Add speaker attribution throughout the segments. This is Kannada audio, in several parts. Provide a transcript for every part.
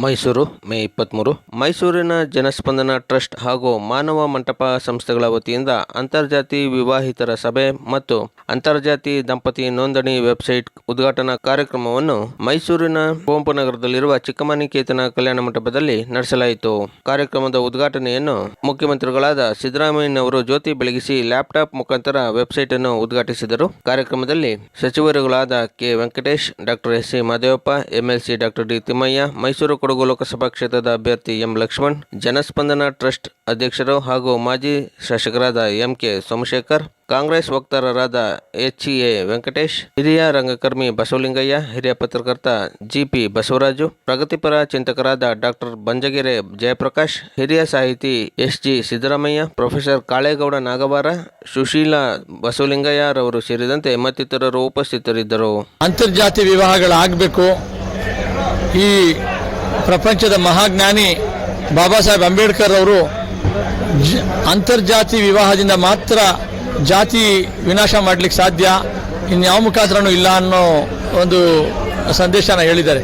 Speaker 1: ಮೈಸೂರು, ಮೇ ಇಪ್ಪತ್ತ್ಮೂರು ಮೈಸೂರಿನ ಜನಸ್ಪಂದನ ಟ್ರಸ್ಟ್ ಹಾಗೂ ಮಾನವ ಮಂಟಪ ಸಂಸ್ಥೆಗಳ ವತಿಯಿಂದ ಅಂತರ್ಜಾತಿ ವಿವಾಹಿತರ ಸಭೆ ಮತ್ತು ಅಂತರ್ಜಾತಿ ದಂಪತಿ ನೋಂದಣಿ ವೆಬ್ಸೈಟ್ ಉದ್ಘಾಟನಾ ಕಾರ್ಯಕ್ರಮವನ್ನು ಮೈಸೂರಿನ ಕುವೆಂಪು ನಗರದಲ್ಲಿರುವ ಚಿಕ್ಕಮನಿಕೇತನ ಕಲ್ಯಾಣ ಮಂಟಪದಲ್ಲಿ ನಡೆಸಲಾಯಿತು. ಕಾರ್ಯಕ್ರಮದ ಉದ್ಘಾಟನೆಯನ್ನು ಮುಖ್ಯಮಂತ್ರಿಗಳಾದ ಸಿದ್ದರಾಮಯ್ಯನವರು ಜ್ಯೋತಿ ಬೆಳಗಿಸಿ ಲ್ಯಾಪ್ಟಾಪ್ ಮುಖಾಂತರ ವೆಬ್ಸೈಟ್ ಅನ್ನು ಉದ್ಘಾಟಿಸಿದರು. ಕಾರ್ಯಕ್ರಮದಲ್ಲಿ ಸಚಿವರುಗಳಾದ K Venkatesh, doctor S C Mahadevappa MLC doctor D Thimmaiah, Mysuru Kodagu Lok Sabha ಕ್ಷೇತ್ರದ ಅಭ್ಯರ್ಥಿ ಎಂ ಲಕ್ಷ್ಮಣ್, ಜನಸ್ಪಂದನ ಟ್ರಸ್ಟ್ ಅಧ್ಯಕ್ಷರು ಹಾಗೂ ಮಾಜಿ ಶಾಸಕರಾದ ಎಂ ಕೆ ಸೋಮಶೇಖರ್, ಕಾಂಗ್ರೆಸ್ ವಕ್ತಾರರಾದ ಎಚ್ ಎ ವೆಂಕಟೇಶ್, ಹಿರಿಯ ರಂಗಕರ್ಮಿ ಬಸವಲಿಂಗಯ್ಯ, ಹಿರಿಯ ಪತ್ರಕರ್ತ ಜಿಪಿ ಬಸವರಾಜು, ಪ್ರಗತಿಪರ ಚಿಂತಕರಾದ ಡಾಕ್ಟರ್ ಬಂಜಗೆರೆ ಜಯಪ್ರಕಾಶ್, ಹಿರಿಯ ಸಾಹಿತಿ S G Siddaramaiah, professor Kalegowda Nagavara, Sushila ಬಸವಲಿಂಗಯ್ಯರವರು ಸೇರಿದಂತೆ ಮತ್ತಿತರರು ಉಪಸ್ಥಿತರಿದ್ದರು.
Speaker 2: ಅಂತರ್ಜಾತಿ ವಿವಾಹಗಳಾಗಬೇಕು. ಈ ಪ್ರಪಂಚದ ಮಹಾಜ್ಞಾನಿ ಬಾಬಾ ಸಾಹೇಬ್ ಅಂಬೇಡ್ಕರ್ ಅವರು ಅಂತರ್ಜಾತಿ ವಿವಾಹದಿಂದ ಮಾತ್ರ ಜಾತಿ ವಿನಾಶ ಮಾಡಲಿಕ್ಕೆ ಸಾಧ್ಯ ಇನ್ಯಾವ ಮುಖಾಂತರನೂ ಇಲ್ಲ ಅನ್ನೋ ಒಂದು ಸಂದೇಶನ ಹೇಳಿದ್ದಾರೆ.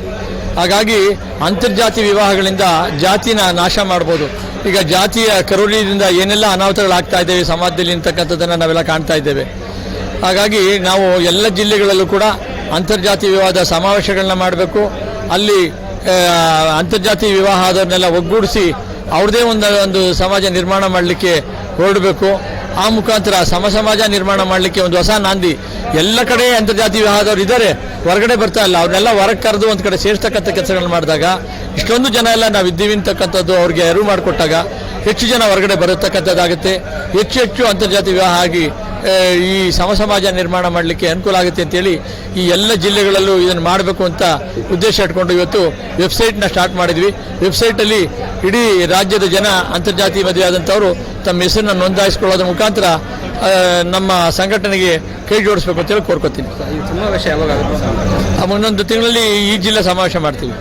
Speaker 2: ಹಾಗಾಗಿ ಅಂತರ್ಜಾತಿ ವಿವಾಹಗಳಿಂದ ಜಾತಿನ ನಾಶ ಮಾಡ್ಬೋದು. ಈಗ ಜಾತಿಯ ಕರುಳಿನಿಂದ ಏನೆಲ್ಲ ಅನಾಹುತಗಳಾಗ್ತಾ ಇದ್ದೇವೆ ಸಮಾಜದಲ್ಲಿ ಅಂತಕ್ಕಂಥದ್ದನ್ನು ನಾವೆಲ್ಲ ಕಾಣ್ತಾ ಇದ್ದೇವೆ. ಹಾಗಾಗಿ ನಾವು ಎಲ್ಲ ಜಿಲ್ಲೆಗಳಲ್ಲೂ ಕೂಡ ಅಂತರ್ಜಾತಿ ವಿವಾಹದ ಸಮಾವೇಶಗಳನ್ನ ಮಾಡಬೇಕು. ಅಲ್ಲಿ ಅಂತರ್ಜಾತಿ ವಿವಾಹ ಆದವ್ರನ್ನೆಲ್ಲ ಒಗ್ಗೂಡಿಸಿ ಅವ್ರದೇ ಒಂದು ಒಂದು ಸಮಾಜ ನಿರ್ಮಾಣ ಮಾಡಲಿಕ್ಕೆ ಹೊರಡಬೇಕು. ಆ ಮುಖಾಂತರ ಸಮ ಸಮಾಜ ನಿರ್ಮಾಣ ಮಾಡಲಿಕ್ಕೆ ಒಂದು ಹೊಸ ನಾಂದಿ. ಎಲ್ಲ ಕಡೆ ಅಂತರ್ಜಾತಿ ವಿವಾಹದವ್ರು ಇದ್ದಾರೆ ಹೊರಗಡೆ ಬರ್ತಾ ಇಲ್ಲ. ಅವ್ರನ್ನೆಲ್ಲ ಹೊರಗೆ ಕರೆದು ಒಂದು ಕಡೆ ಸೇರಿಸ್ತಕ್ಕಂಥ ಕೆಲಸಗಳನ್ನ ಮಾಡಿದಾಗ ಇಷ್ಟೊಂದು ಜನ ಎಲ್ಲ ನಾವು ಇದ್ದೀವಿ ಅಂತಕ್ಕಂಥದ್ದು ಅವ್ರಿಗೆ ಅರಿವು ಮಾಡಿಕೊಟ್ಟಾಗ ಹೆಚ್ಚು ಜನ ಹೊರಗಡೆ ಬರತಕ್ಕಂಥದ್ದಾಗುತ್ತೆ. ಹೆಚ್ಚು ಹೆಚ್ಚು ಅಂತರ್ಜಾತಿ ವಿವಾಹ ಆಗಿ ಈ ಸಮ ಸಮಾಜ ನಿರ್ಮಾಣ ಮಾಡಲಿಕ್ಕೆ ಅನುಕೂಲ ಆಗುತ್ತೆ ಅಂತೇಳಿ ಈ ಎಲ್ಲ ಜಿಲ್ಲೆಗಳಲ್ಲೂ ಇದನ್ನು ಮಾಡಬೇಕು ಅಂತ ಉದ್ದೇಶ ಇಟ್ಕೊಂಡು ಇವತ್ತು ವೆಬ್ಸೈಟ್ನ ಸ್ಟಾರ್ಟ್ ಮಾಡಿದ್ವಿ. ವೆಬ್ಸೈಟಲ್ಲಿ ಇಡೀ ರಾಜ್ಯದ ಜನ ಅಂತರ್ಜಾತಿ ಮದುವೆ ಆದಂಥವರು ತಮ್ಮ ಹೆಸರನ್ನ ನೋಂದಾಯಿಸ್ಕೊಳ್ಳೋದ್ರ ಮುಖಾಂತರ ನಮ್ಮ ಸಂಘಟನೆಗೆ ಕೈ ಜೋಡಿಸ್ಬೇಕು ಅಂತೇಳಿ ಕೋರ್ಕೋತೀನಿ. ಮುಂದೊಂದು ತಿಂಗಳಲ್ಲಿ ಈ ಜಿಲ್ಲೆ ಸಮಾವೇಶ ಮಾಡ್ತೀವಿ.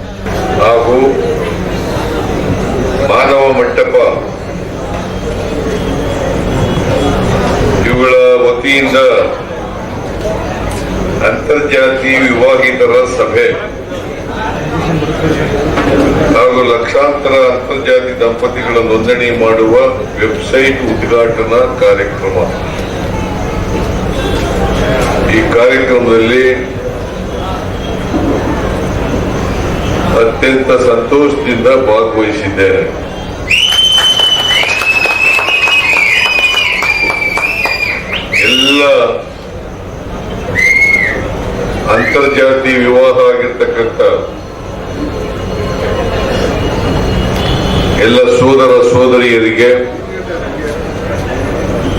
Speaker 3: ಮಾನವ ಮಂಟಪ ವತಿಯಿಂದ ಅಂತರ್ಜಾತಿ ವಿವಾಹಿತರ ಸಭೆ. ಹಾಗೂ ಲಕ್ಷಾಂತರ ಅಂತರ್ಜಾತಿ ದಂಪತಿಗಳ ನೋಂದಣಿ ಮಾಡುವ ವೆಬ್ಸೈಟ್ ಉದ್ಘಾಟನಾ ಕಾರ್ಯಕ್ರಮ. ಈ ಕಾರ್ಯಕ್ರಮದಲ್ಲಿ ಅತ್ಯಂತ ಸಂತೋಷದಿಂದ ಭಾಗವಹಿಸಿದ್ದೇನೆ. ಎಲ್ಲ ಅಂತರ್ಜಾತಿ ವಿವಾಹ ಆಗಿರ್ತಕ್ಕಂಥ ಎಲ್ಲ ಸೋದರ ಸೋದರಿಯರಿಗೆ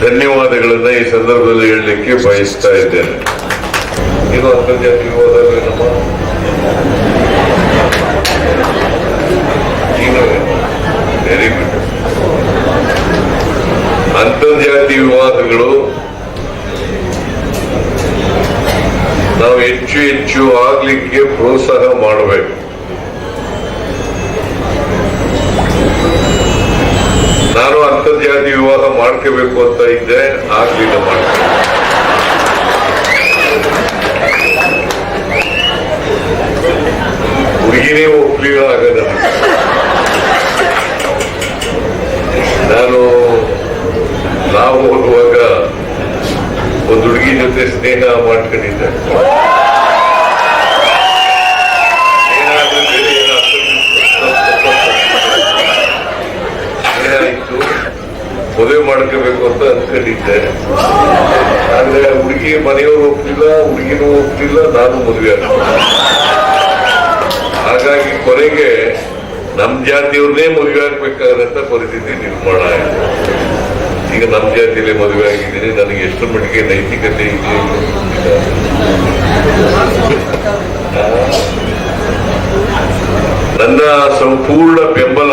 Speaker 3: ಧನ್ಯವಾದಗಳನ್ನ ಈ ಸಂದರ್ಭದಲ್ಲಿ ಹೇಳಲಿಕ್ಕೆ ಬಯಸ್ತಾ ಇದ್ದೇನೆ. ಇದು ಅಂತರ್ಜಾತಿ ವಿವಾಹ ನಮ್ಮ ವೆರಿ ಗುಡ್ ಅಂತರ್ಜಾತಿ ವಿವಾದಗಳು ನಾವು ಹೆಚ್ಚು ಹೆಚ್ಚು ಆಗ್ಲಿಕ್ಕೆ ಪ್ರೋತ್ಸಾಹ ಮಾಡಬೇಕು. ನಾನು ಅಂತರ್ಜಾತಿ ವಿವಾಹ ಮಾಡ್ಕೋಬೇಕು ಅಂತ ಇದ್ದೆ ಆಗ್ಲಿಲ್ಲ ಮಾಡ್ತೇನೆ ಹುಡುಗಿನೇ ಒಪ್ಲಿಲ್ಲ ಆಗದ ನಾನು ನಾವು ಹೋಗುವಾಗ ಒಂದು ಹುಡುಗಿ ಜೊತೆ ಸ್ನೇಹ ಮಾಡ್ಕೊಂಡಿದ್ದೆ. ಮಾಡ್ಕೋಬೇಕು ಅಂತ ಅನ್ಕೊಂಡಿದ್ದೆ. ಆದ್ರೆ ಹುಡುಗಿ ಮನೆಯವರು ಒಪ್ಲಿಲ್ಲ, ಹುಡುಗಿನೂ ಒಪ್ಲಿಲ್ಲ, ನಾನು ಮದುವೆ ಹಾಗಾಗಿ ಕೊನೆಗೆ ನಮ್ ಜಾತಿಯವ್ರನ್ನೇ ಮದುವೆ ಆಗ್ಬೇಕಾದಂತ ಪರಿಸ್ಥಿತಿ ನಿರ್ಮಾಣ ಆಯಿತು. ಈಗ ನಮ್ ಜಾತಿಯಲ್ಲಿ ಮದುವೆ ಆಗಿದ್ದೀನಿ, ನನಗೆ ಎಷ್ಟು ಮಟ್ಟಿಗೆ ನೈತಿಕತೆ ಇದೆ. ನನ್ನ ಸಂಪೂರ್ಣ ಬೆಂಬಲ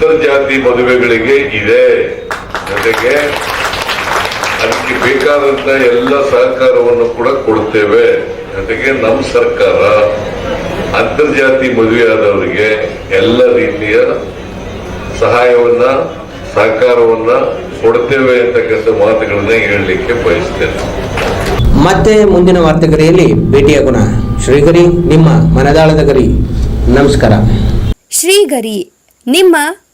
Speaker 3: ಅಂತರ್ಜಾತಿ ಮದುವೆಗಳಿಗೆ ಇದೆ. ಜೊತೆಗೆ ಅದಕ್ಕೆ ಬೇಕಾದಂತ ಎಲ್ಲ ಸಹಕಾರವನ್ನು ಕೂಡ ಕೊಡುತ್ತೇವೆ. ಜೊತೆಗೆ ನಮ್ಮ ಸರ್ಕಾರ ಅಂತರ್ಜಾತಿ ಮದುವೆಯಾದವರಿಗೆ ಎಲ್ಲ ರೀತಿಯ ಸಹಾಯವನ್ನ ಸಹಕಾರವನ್ನ ಕೊಡ್ತೇವೆ ಅಂತಕ್ಕಂಥ ಮಾತುಗಳನ್ನ ಹೇಳಲಿಕ್ಕೆ ಬಯಸ್ತೇನೆ.
Speaker 4: ಮತ್ತೆ ಮುಂದಿನ ವಾರ್ತೆಗರಿಯಲ್ಲಿ ಭೇಟಿಯಾಗೋಣ ಶ್ರೀಗರಿ ನಿಮ್ಮ ಮನದಾಳದ ಗರಿ. ನಮಸ್ಕಾರ.
Speaker 5: ಶ್ರೀಗರಿ ನಿಮ್ಮ